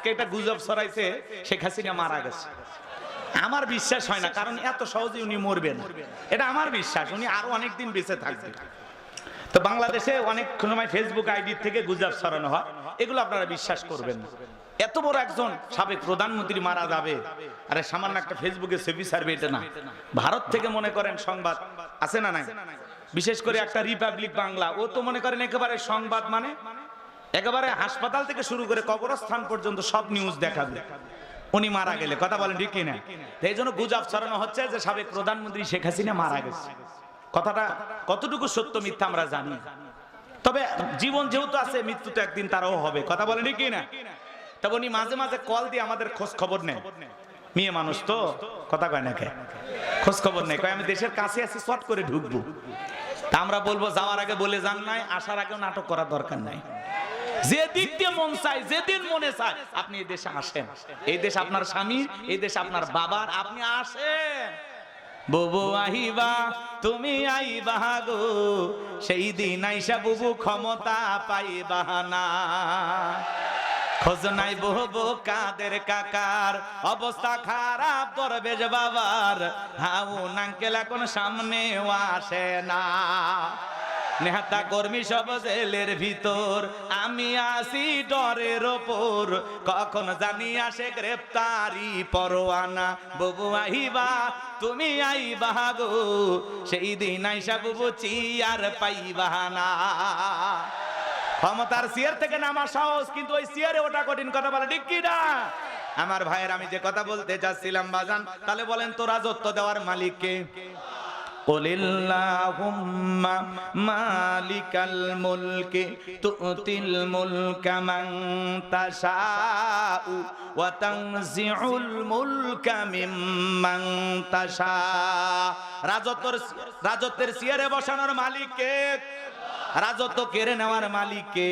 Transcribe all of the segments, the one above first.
আজকে এটা গুজব ছড়াইছে, শেখ হাসিনা মারা গেছে। আমার বিশ্বাস হয় না, কারণ এত সহজে উনি মরবেন। এটা আমার বিশ্বাস, উনি আরও অনেক দিন বেঁচে থাকবেন তো বাংলাদেশে অনেক সময় ফেসবুক আইডি থেকে গুজব ছড়ানো হয়, এগুলো আপনারা বিশ্বাস করবেন না। এত বড় একজন সাবেক প্রধানমন্ত্রী মারা যাবে, আরে সামান্য একটা ফেসবুকে ছবি ছাড়বে এটা না। ভারত থেকে মনে করেন সংবাদ, আছে না নাই? বিশেষ করে একটা রিপাবলিক বাংলা, ও তো মনে করেন একেবারে সংবাদ মানে একেবারে হাসপাতাল থেকে শুরু করে কবরস্থান পর্যন্ত সব নিউজ দেখাবে। উনি মারা গেলে। কথা বলেন ঠিক কিনা? এই জন্য গুজব ছড়ানো হচ্ছে যে সাবেক প্রধানমন্ত্রী শেখ হাসিনা মারা গেছে। কথাটা কতটুকু সত্য মিথ্যা আমরা জানি। তবে জীবন যেহেতু আছে, মৃত্যু তো একদিন তারাও হবে। কথা বলেন ঠিক কিনা? তবে উনি মাঝে মাঝে কল দিয়ে আমাদের খোঁজ খবর নেয় মেয়ে মানুষ তো, কথা কয় না কে? খোঁজ খবর নেই কয়, আমি দেশের কাছে আছি শর্ট করে ঢুকবো। তা আমরা বলব, যাওয়ার আগে বলে যান নাই, আসার আগেও নাটক করার দরকার নাই। যে দিক দিয়ে মন চায়, যেদিন মনে চায়, আপনি এই দেশে আসেন। এই দেশ আপনার স্বামীর এই দেশ আপনার বাবার, আপনি আসেন। বুবু আহিবা, তুমি আইবা গো, সেই দিন আইসা বুবু ক্ষমতা পাইবা না। খোঁজ নাই বহু কাদের কাকার, অবস্থা খারাপ দরবেশ বাবার। হাউ নাঙ্কেল এখন সামনে আসে না। নেহাতা কর্মী সব জেলের ভিতর। আমি আসি ডরের ওপর। কখন জানি আসে গ্রেপ্তারি পরোয়ানা। বুবু আহিবা, তুমি আইবা গো। সেই দিন আইসা বুবু চিয়ার পাইবা না। ক্ষমতার চেয়ার থেকে নামা সাহস, কিন্তু ওই চেয়ারে ওটা কঠিন কথা বলে, ঠিক না? আমার ভাইয়ের আমি যে কথা বলতে যাচ্ছিলাম বাজান, তাহলে বলেন তো রাজত্ব দেওয়ার মালিককে? قل اللهم مالك الملك تؤتي الملك من تشاء وتنزع الملك ممن تشاء রাজত্বর রাজত্বের চেয়ারে বসানোর মালিককে রাজত্ব কেড়ে নেওয়ার মালিককে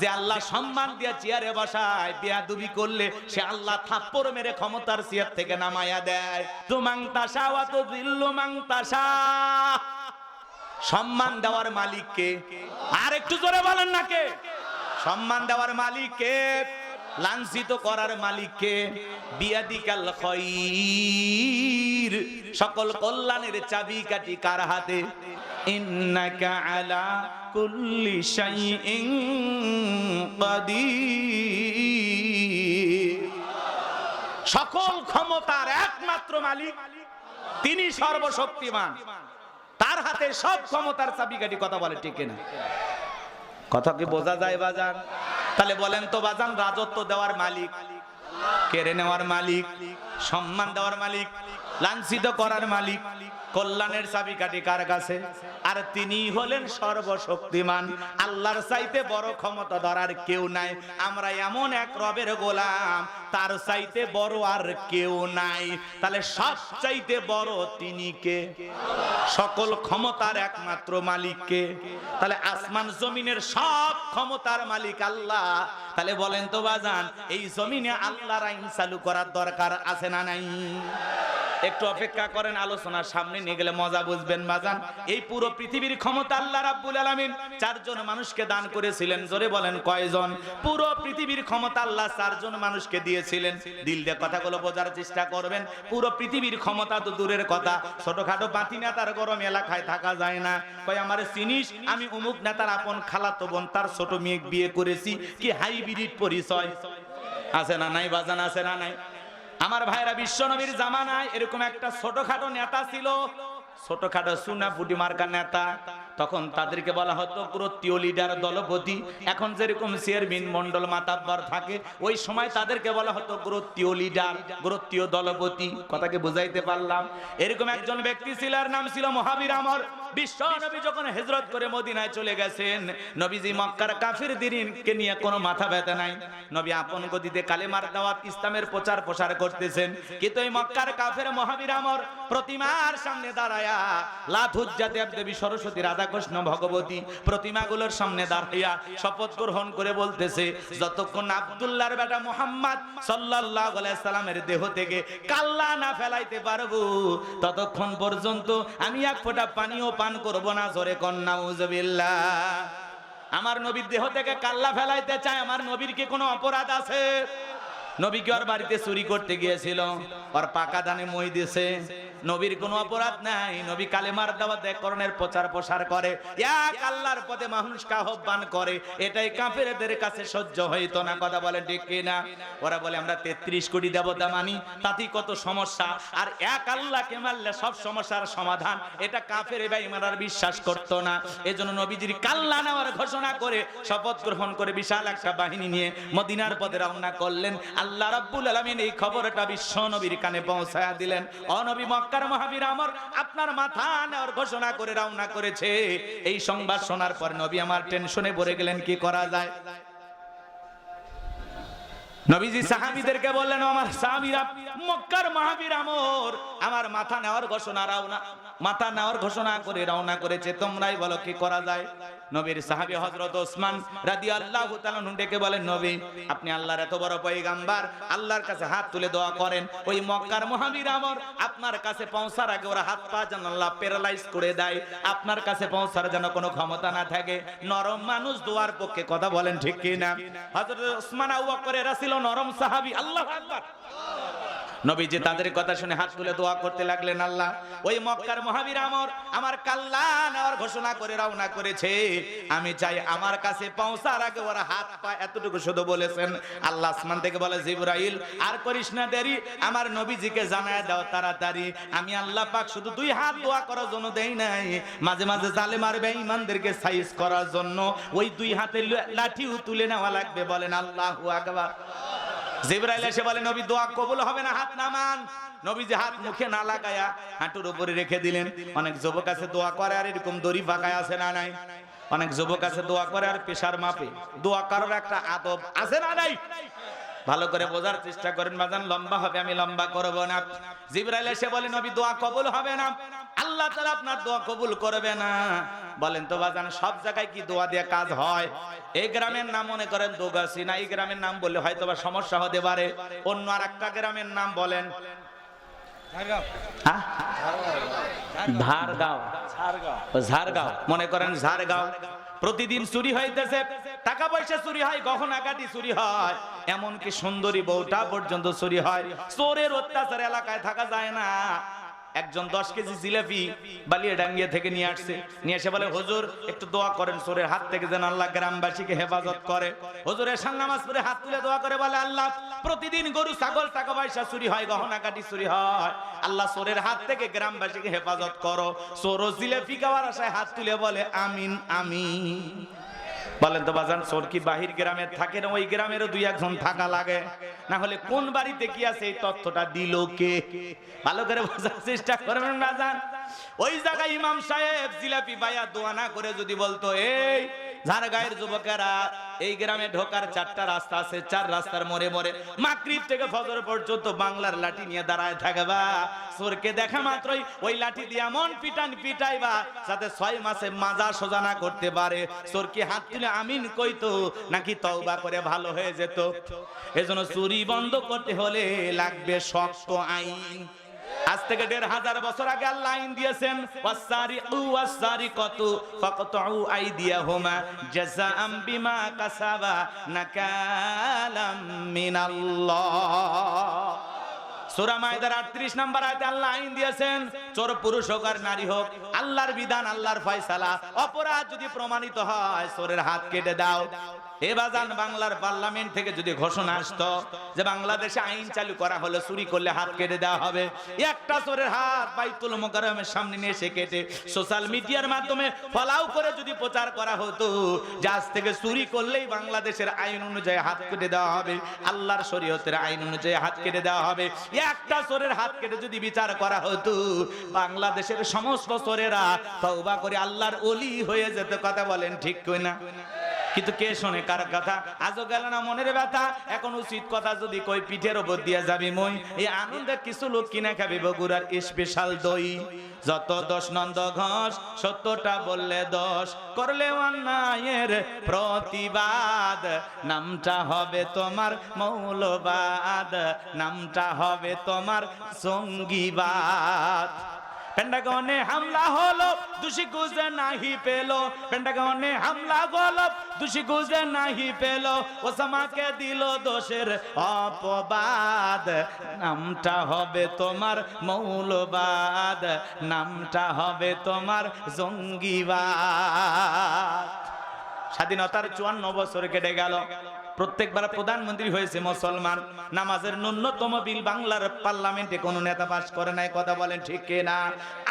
যে আল্লাহ সম্মান দিয়ে চেয়ারে বসায়, বেয়াদুবি করলে সে আল্লাহ থাপ্পড় মেরে ক্ষমতার চেয়ার থেকে নামায়া দেয়। তো মাংতাসা অত দিল্লু মাংতাসা সম্মান দেওয়ার মালিককে, আর একটু জোরে বলেন না কে? সম্মান দেওয়ার মালিককে লাঞ্ছিত করার মালিককে বিয়াদিকাল খৈর। সকল কল্যাণের চাবি কাটি কার হাতে? ইন্নাকা আলা কুল্লি শাইইন কাদির। সকল ক্ষমতার একমাত্র মালিক তিনি সর্বশক্তিমান। তার হাতে সব ক্ষমতার চাবি চাবিকাঠি কথা বলে ঠিক না কথা কি বোঝা যায় বাজান? তাহলে বলেন তো বাজান রাজত্ব দেওয়ার মালিক। কেড়ে নেওয়ার মালিক? সম্মান দেওয়ার মালিক। লাঞ্ছিত করার মালিক, কল্যাণের চাবিকাঠি কার কাছে? আর তিনি হলেন সর্বশক্তিমান। আল্লাহর চাইতে বড় ক্ষমতা ধরার কেউ নাই। আমরা এমন এক রবের গোলাম, তার চাইতে বড় আর কেউ নাই। তাহলে সব চাইতে বড় তিনি কে? সকল ক্ষমতার একমাত্র মালিককে তাহলে আসমান জমিনের সব ক্ষমতার মালিক আল্লাহ। তাহলে বলেন তো বাজান, এই জমিনে আল্লাহর আইন চালু করার দরকার আছে না নাই? একটু অপেক্ষা করেন, আলোচনার সামনে নিয়ে গেলে মজা বুঝবেন, বাজান। এই পুরো পৃথিবীর ক্ষমতা আল্লাহ রাব্বুল আলামিন। চারজন মানুষকে দান করেছিলেন, জোরে বলেন কয়জন? পুরো পৃথিবীর ক্ষমতা আল্লাহ চারজন মানুষকে দিয়েছিলেন। দিল দিয়ে কথাগুলো বোঝার চেষ্টা করবেন। পুরো পৃথিবীর ক্ষমতা তো দূরের কথা। ছোটখাটো বাতি নেতার গরম এলাকায় থাকা যায় না। কয়, আমার চিনিস? আমি অমুক নেতার আপন খালাতো বোন, তার ছোট মেয়ে বিয়ে করেছি। কি হাইব্রিড পরিচয়? আছে না নাই, বাজান? আছে না নাই? আমার ভাইরা বিশ্ব নবীর জামানায় এরকম একটা ছোটখাটো নেতা ছিল। ছোটখাটো সুনা ফুটি মার্কা নেতা। তখন তাদেরকে বলা হতো গোত্রীয় লিডার দলপতি। এখন যেরকম চেয়ারম্যান মন্ডল মাতাব্বার থাকে, ওই সময় তাদেরকে বলা হতো গোত্রীয় লিডার গোত্রীয় দলপতি। কথাকে বুঝাইতে পারলাম। এরকম একজন ব্যক্তি ছিল নাম ছিল মহাবীর আমর। বিশ্ব নবী যখন হেজরত করে মদিনায় চলে গেছেন, নবীজি মক্কার কাফির নিয়ে কোনো মাথা ব্যথা নাই। নবী আপন কালেমার দাওয়াত ইসলামের প্রচার প্রসার করতেছেন। কিন্তু এই মক্কার কাফের মহাবীর আমর প্রতিমার সামনে দাঁড়ায়া লাথুজ্জা সরস্বতী রাধাকৃষ্ণ ভগবতী প্রতিমাগুলোর সামনে দাঁড়াইয়া শপথ গ্রহণ করে বলতেছে, যতক্ষণ আব্দুল্লাহর বেটা মোহাম্মদ সাল্লাল্লাহু আলাইহি সাল্লামের দেহ থেকে কাল্লা না ফেলাইতে পারব, ততক্ষণ পর্যন্ত আমি এক ফোঁটা পানিও পান করব না, জোরে কন্যা উজবিল্লা আমার নবীর দেহ থেকে কাল্লা ফেলাইতে চায়, আমার নবীর কি কোনো অপরাধ আছে? নবী কি ওর বাড়িতে চুরি করতে গিয়েছিল? ওর পাকা দানে মই দিয়েছে নবীর কোনো অপরাধ নাই। নবী কালেমার দাওয়াত এক করণের প্রচার প্রসার করে। এক আল্লাহর পথে মানুষকে আহ্বান করে। এটাই কাফেরদের কাছে সহ্য হইতো না। কথা বলে ঠিক কিনা? ওরা বলে, আমরা তেত্রিশ কোটি দেবতা মানি তাতেই কত সমস্যা? আর এক আল্লাহকে মারলে সব সমস্যার সমাধান। এটা কাফের আর বিশ্বাস করতো না। এজন্য নবীজির কাল্লা নেওয়ার ঘোষণা করে, শপথ গ্রহণ করে বিশাল একটা বাহিনী নিয়ে মদিনার পথে রওনা করলেন। আল্লাহ রাব্বুল আলামিন এই খবরটা বিশ্ব নবীর কানে পৌঁছায়া দিলেন। অনবী মক্কার মহাবীর আমর। আপনার মাথা নেওয়ার ঘোষণা করে রওনা করেছে। এই সংবাদ শোনার পর নবী আমার টেনশনে পড়ে গেলেন, কি করা যায়? নবীজি সাহাবীদেরকে বললেন আমার সাহাবীরা, মক্কার মহাবীর আমর, আমার মাথা নেওয়ার ঘোষণা রওনা মাথা নেওয়ার ঘোষণা করে রওনা করেছে। তোমরাই বলো, কি করা যায়? নবীর সাহাবী হজরত ওসমান রাদি আল্লাহ ডেকে বলেন, নবী, আপনি আল্লাহর এত বড় পয়গাম্বার, আল্লাহর কাছে হাত তুলে দোয়া করেন। ওই মক্কার মহাবীর আমর আপনার কাছে পৌঁছার আগে ওরা হাত পা যেন আল্লাহ প্যারালাইজ করে দেয়। আপনার কাছে পৌঁছার যেন কোনো ক্ষমতা না থাকে। নরম মানুষ দোয়ার পক্ষে কথা বলেন ঠিক কি না হযরত ওসমান আবু বকরের ছিল নরম সাহাবী, আল্লাহ আকবার। নবীজি তাদের কথা শুনে হাত তুলে দোয়া করতে লাগলেন আল্লাহ। ওই মক্কার মহাবীর আমর আমার কাল্লা নেওয়ার ঘোষণা করে রওনা করেছে। আমি চাই আমার কাছে পৌঁছার আগে ওরা হাত পা এতটুকু শুধু বলেছেন, আল্লাহ আসমান থেকে বলে, জিব্রাইল, আর করিস না দেরি, আমার নবীজিকে জানায় দাও তাড়াতাড়ি। আমি আল্লাহ পাক শুধু দুই হাত দোয়া করার জন্য দেই নাই, মাঝে মাঝে জালেমার বেঈমানদেরকে সাইজ করার জন্য। ওই দুই হাতে লাঠিও তুলে নেওয়া লাগবে বলেন আল্লাহু আকবার। জিব্রাইল এসে বলে, নবী, দোয়া কবুল হবে না, হাত নামান। নবী যে হাত মুখে না লাগায়া হাঁটুর উপরে রেখে দিলেন। অনেক যুবক আছে, দোয়া করে, আর এরকম দড়ি ফাঁকায় আছে না নাই? অনেক যুবক আছে, দোয়া করে, আর পেশার মাপে। দোয়া করার একটা আদব আছে না নাই? ভালো করে বোঝার চেষ্টা করেন, বাজান, লম্বা হবে, আমি লম্বা করব না। জিব্রাইল এসে বলে, নবী, দোয়া কবুল হবে না। আল্লাহ তাআলা আপনার দোয়া কবুল করবে না। বলেন তো বাজান সব জায়গায় কি দোয়া দিয়ে কাজ হয়? এই গ্রামের নাম মনে করেন দোগাছি না এই গ্রামের নাম বললে হয়তো বা সমস্যা হতে পারে। অন্য আর একটা গ্রামের নাম বলেন। হ্যাঁ? ঝাড়গাঁও মনে করেন ঝাড়গাঁও প্রতিদিন চুরি হইতেছে টাকা পয়সা চুরি হয় গহনা কাটি চুরি হয় এমনকি সুন্দরী বউটা পর্যন্ত চুরি হয়। চোরের অত্যাচার এলাকায় থাকা যায় না। একজন দশ কেজি জিলাপি বালিয়ে ডাঙ্গিয়া থেকে নিয়ে আসছে। নিয়ে এসে বলে, হুজুর, একটু দোয়া করেন চোরের হাত থেকে যেন আল্লাহ গ্রামবাসীকে হেফাজত করে। হুজুরের সাংনামাজ পরে হাত তুলে দোয়া করে বলে, আল্লাহ, প্রতিদিন গরু, ছাগল, টাকা পয়সা চুরি হয় গহনা কাটি চুরি হয়। আল্লাহ সোরের হাত থেকে গ্রামবাসীকে হেফাজত করো। ও জিলাপি খাওয়ার আশায় হাত তুলে বলে, আমিন আমিন। বলেন তো বাজান, চোর কি বাহির গ্রামে থাকে না? ওই গ্রামেরও দুই একজন থাকা লাগে। না হলে কোন বাড়িতে কি আছে? এই তথ্যটা দিল কে? ভালো করে বোঝার চেষ্টা করবেন বাজান। ওই জায়গায় ইমাম সাহেব জিলাপি বায়া দোয়া না করে যদি বলতো, এই ঝাড়গাঁয়ের যুবকেরা এই গ্রামে ঢোকার চারটা রাস্তা আছে, চার রাস্তার মোড়ে মোড়ে। মাকরিব থেকে ফজর পর্যন্ত বাংলার লাঠি নিয়ে দাঁড়ায় থাকবা চোরকে দেখা মাত্রই ওই লাঠি দিয়ে এমন পিটান পিটাইবা যাতে ছয় মাসে মাজা সোজা না করতে পারে। চোরকে হাত তুলে আমিন কইতো নাকি তওবা করে ভালো হয়ে যেত। এজন্য চুরি বন্ধ করতে হলে লাগবে শক্ত আইন। আজ থেকে দেড় হাজার বছর আগে আল্লাহ আইন দিয়েছেন ওয়াসারি উ ওয়াসারি কত ফাকতউ আইদিয়াহুমা জাযাআম বিমা কাসাবা নাকালাম মিনাল্লাহ। সূরা মাইদার 38 নাম্বার আয়াতে আল্লাহ আইন দিয়েছেন, চোর, পুরুষ হোক আর নারী হোক, আল্লাহর বিধান, আল্লাহর ফয়সালা, অপরাধ যদি প্রমাণিত চোরের হাত কেটে দাও। এ বাংলার পার্লামেন্ট থেকে যদি ঘোষণা আসতো যে বাংলাদেশে আইন চালু করা হলো চুরি করলে হাত কেটে দেওয়া হবে, একটা চোরের হাত বাইতুল সামনে নিয়ে কেটে সোশ্যাল মিডিয়ার মাধ্যমে ফলাও করে যদি প্রচার করা হতো থেকে চুরি করলেই বাংলাদেশের আইন অনুযায়ী হাত কেটে দেওয়া হবে, আল্লাহর শরীয়তের আইন অনুযায়ী হাত কেটে দেওয়া হবে। একটা চোরের হাত কেটে যদি বিচার করা হতো, বাংলাদেশের সমস্ত চোরেরা তওবা করে আল্লাহর অলি হয়ে যেত কথা বলেন ঠিক কই না কিন্তু কে শোনে? কার কথা? আজও গেল না মনের ব্যথা? এখন উচিত কথা যদি কই, পিঠের ওপর দিয়ে যাবি মই। এই আনন্দে কিছু লোক কিনে খাবি বগুড়ার স্পেশাল দই। যত দশ নন্দ ঘষ সত্যটা বললে দশ। করলে অন্যায়ের প্রতিবাদ। নামটা হবে তোমার মৌলবাদ। নামটা হবে তোমার সঙ্গীবাদ পেন্টাগনে হামলা হলো, দোষী গুজে নাহি পেল। পেন্টাগনে হামলা হলো, দোষী গুজে নাহি পেল। ওসামাকে দিল দোষের অপবাদ। নামটা হবে তোমার মৌলবাদ। নামটা হবে তোমার জঙ্গিবাদ। স্বাধীনতার চুয়ান্ন বছর কেটে গেল। প্রত্যেকবার প্রধানমন্ত্রী হয়েছে মুসলমান। নামাজের ন্যূনতম বিল বাংলার পার্লামেন্টে কোন নেতা পাস করে নাই, কথা বলেন ঠিক না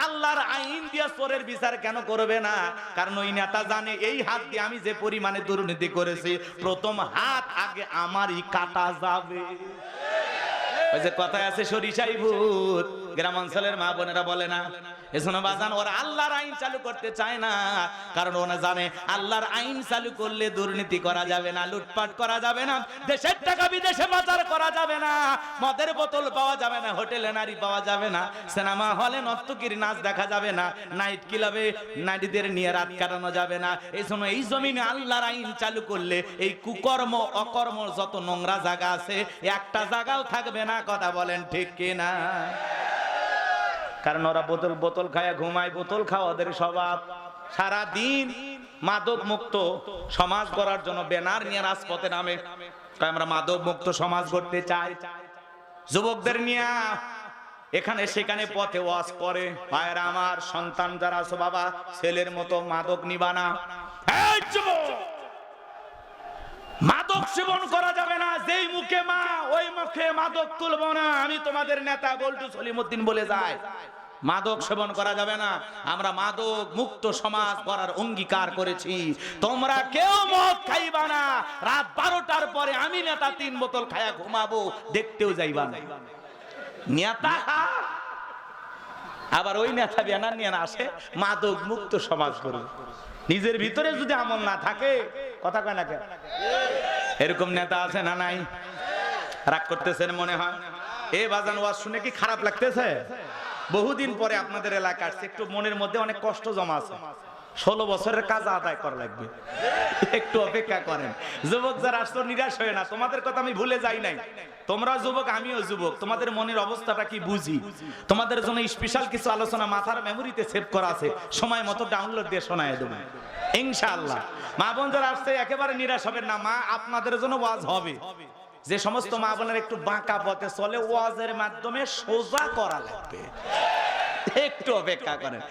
আল্লাহর আইন দিয়া চোরের বিচার কেন করবে না? কারণ ওই নেতা জানে এই হাত দিয়ে আমি যে পরিমাণে দুর্নীতি করেছি, প্রথম হাত আগে আমারই কাটা যাবে। ওই যে কথায় আছে সরিষাই ভূত। গ্রাম অঞ্চলের মা বোনেরা বলে না। এজন্য বাজান, ওরা আল্লাহর আইন চালু করতে চায় না। কারণ ওরা জানে, আল্লাহর আইন চালু করলে দুর্নীতি করা যাবে না, লুটপাট করা যাবে না, দেশের টাকা বিদেশে পাচার করা যাবে না, মদের বোতল পাওয়া যাবে না, হোটেলে নারী পাওয়া যাবে না, সিনেমা হলে নর্তকীর নাচ দেখা যাবে না, নাইট ক্লাবে নারীদের নিয়ে রাত কাটানো যাবে না। এই সময় এই জমিনে আল্লাহর আইন চালু করলে এই কুকর্ম, অকর্ম, যত নোংরা জায়গা আছে, একটা জায়গাও থাকবে না, কথা বলেন ঠিক কিনা? কারণ ওরা বোতল বোতল খায়, ঘুমায়, বোতল খাওয়া ওদের স্বভাব। সারা দিন মাদক মুক্ত সমাজ গড়ার জন্য ব্যানার নিয়ে রাজপথে নামে। তাই আমরা মাদক মুক্ত সমাজ গড়তে চাই। যুবকদের নিয়ে এখানে সেখানে পথে ওয়াজ করে। ভাইয়েরা, আমার সন্তান যারা আছো, বাবা, ছেলের মতো মাদক নিবানা! মাদক সেবন করা যাবে না, যেই মুখে মা, ওই মুখে মাদক তুলবো না। আমি তোমাদের নেতা বল্টু সলিমুদ্দিন বলে যায় মাদক সেবন করা যাবে না। আমরা মাদক মুক্ত সমাজ করার অঙ্গীকার করেছি। তোমরা কেউ মদ খাইবা না। রাত বারোটার পরে আমি নেতা তিন বোতল খায়া ঘুমাবো, দেখতেও যাইবা না। নেতা? আবার ওই নেতা ব্যানার নিয়ে না আসে, মাদক মুক্ত সমাজ করবে নিজের ভিতরে যদি আমল না থাকে, কথা কয় না কেন? এরকম নেতা আছে না নাই? রাগ করতেছেন মনে হয়? এ বাজান ওয়াজ শুনে কি খারাপ লাগতেছে? বহুদিন পরে আপনাদের এলাকা আসছে, একটু মনের মধ্যে অনেক কষ্ট জমা আছে। ষোলো বছরের কাজ আদায় করা লাগবে। একটু অপেক্ষা করেন। যুবক যারা আসতো, নিরাশ হয়ে না। তোমাদের কথা আমি ভুলে যাই নাই। তোমরা যুবক, আমিও যুবক। তোমাদের মনের অবস্থাটা কি বুঝি? তোমাদের জন্য স্পেশাল কিছু আলোচনা মাথার মেমোরিতে সেভ করা আছে। সময় মতো ডাউনলোড দিয়ে শোনায় দেবো। ইনশাআল্লাহ। মা বোনদের আসতে একেবারে নিরাশ হবে না। মা, আপনাদের জন্য ওয়াজ হবে। যে সমস্ত মা বোনের একটু বাঁকা পথে চলে, ওয়াজের মাধ্যমে সোজা করা লাগবে। একটু অপেক্ষা করেন।